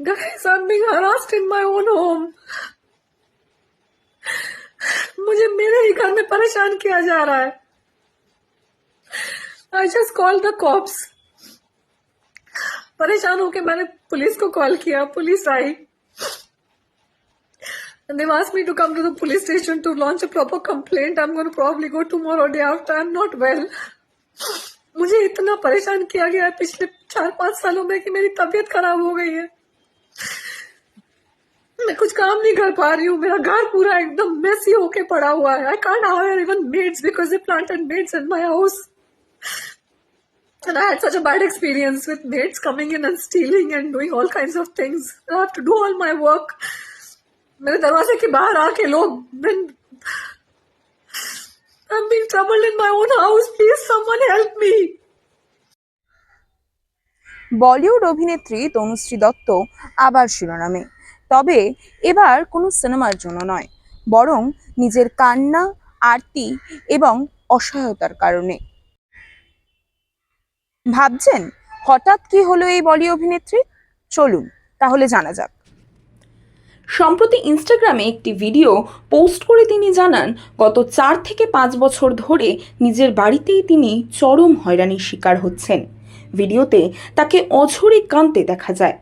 guys, i'm being harassed in my own home. मुझे मेरे ही घर में परेशान किया जा रहा है। I just call the cops परेशान होकर मैंने पुलिस को कॉल किया। Police I. They asked me to come to the police station to launch a proper complaint I am gonna probably go tomorrow day after I am not well मुझे इतना परेशान किया गया है पिछले चार पाँच सालों में कि मेरी तबीयत खराब हो गई है। मैं कुछ काम नहीं कर पा रही हूँ मेरा घर पूरा एकदम मेसी होके पड़ा हुआ है I can't hire even maids because they planted maids in my house And I had such a bad experience with maids coming in and stealing and doing all kinds of things. I have to do all my work. मेरे दरवाजे के बाहर आके लोग I'm being troubled in my own house. Please, someone help me. Bollywood অভিনেত্রী তনুশ্রী দত্ত আবার শিরোনামে। তবে এবার কোনো সিনেমার জন্য নয়, বরং নিজের কান্না, আরতি এবং অসহায়তার কারণে। ভাবছেন, হঠাৎ কি হলো এই বলি অভিনেত্রী? চলুন, তাহলে জানা যাক। সম্প্রতি ইনস্টাগ্রামে একটি ভিডিও পোস্ট করে তিনি জানান, গত চার থেকে পাঁচ বছর ধরে নিজের বাড়িতেই তিনি চরম হয়রানির শিকার হচ্ছেন। ভিডিওতে তাকে অঝরে কাঁদতে দেখা যায়।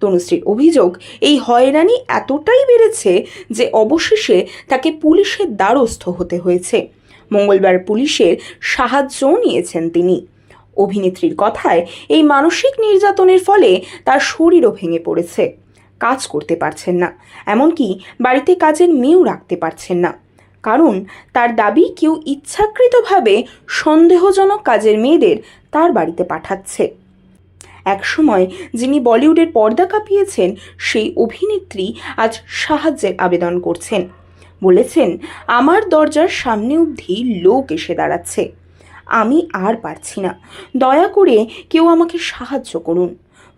তনুশ্রীর অভিযোগ, এই হয়রানি এতটাই বেড়েছে যে অবশেষে তাকে পুলিশের দ্বারস্থ হতে হয়েছে। মঙ্গলবার পুলিশের সাহায্যও নিয়েছেন তিনি। অভিনেত্রীর কথায়, এই মানসিক নির্যাতনের ফলে তার শরীরও ভেঙে পড়েছে। কাজ করতে পারছেন না, এমনকি বাড়িতে কাজের মেয়েও রাখতে পারছেন না। কারণ তার দাবি কেউ ইচ্ছাকৃতভাবে সন্দেহজনক কাজের মেয়েদের তার বাড়িতে পাঠাচ্ছে। একসময় যিনি বলিউডের পর্দা কাঁপিয়েছেন, সেই অভিনেত্রী আজ সাহায্যের আবেদন করছেন। বলেছেন, আমার দরজার সামনে অবধি লোক এসে দাঁড়াচ্ছে। আমি আর পারছি না। দয়া করে কেউ আমাকে সাহায্য করুন।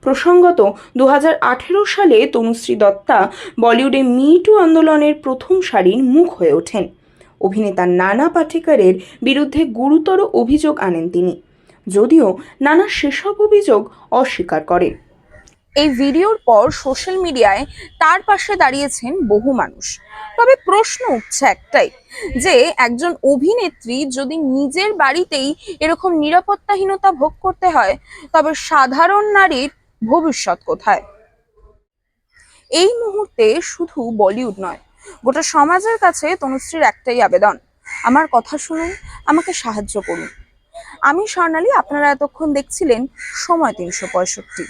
প্রসঙ্গত দু হাজার আঠেরো সালে তনুশ্রী দত্তা বলিউডে মি টু আন্দোলনের প্রথম সারির মুখ হয়ে ওঠেন। অভিনেতা নানা পাটেকরের বিরুদ্ধে গুরুতর অভিযোগ আনেন তিনি। যদিও নানা সেসব অভিযোগ অস্বীকার করেন এই ভিডিওর পর সোশ্যাল মিডিয়ায় তার পাশে দাঁড়িয়েছেন বহু মানুষ। তবে প্রশ্ন উঠছে একটাই, যে একজন অভিনেত্রী যদি নিজের বাড়িতেই এরকম নিরাপত্তাহীনতা ভোগ করতে হয়, তবে সাধারণ নারীর ভবিষ্যৎ কোথায়? এই মুহূর্তে শুধু বলিউড নয় গোটা সমাজের কাছে তনুশ্রীর একটাই আবেদন। আমার কথা শুনুন, আমাকে সাহায্য করুন। আমি স্বর্ণালী, আপনারা এতক্ষণ দেখছিলেন সময় তিনশো পঁয়ষট্টি।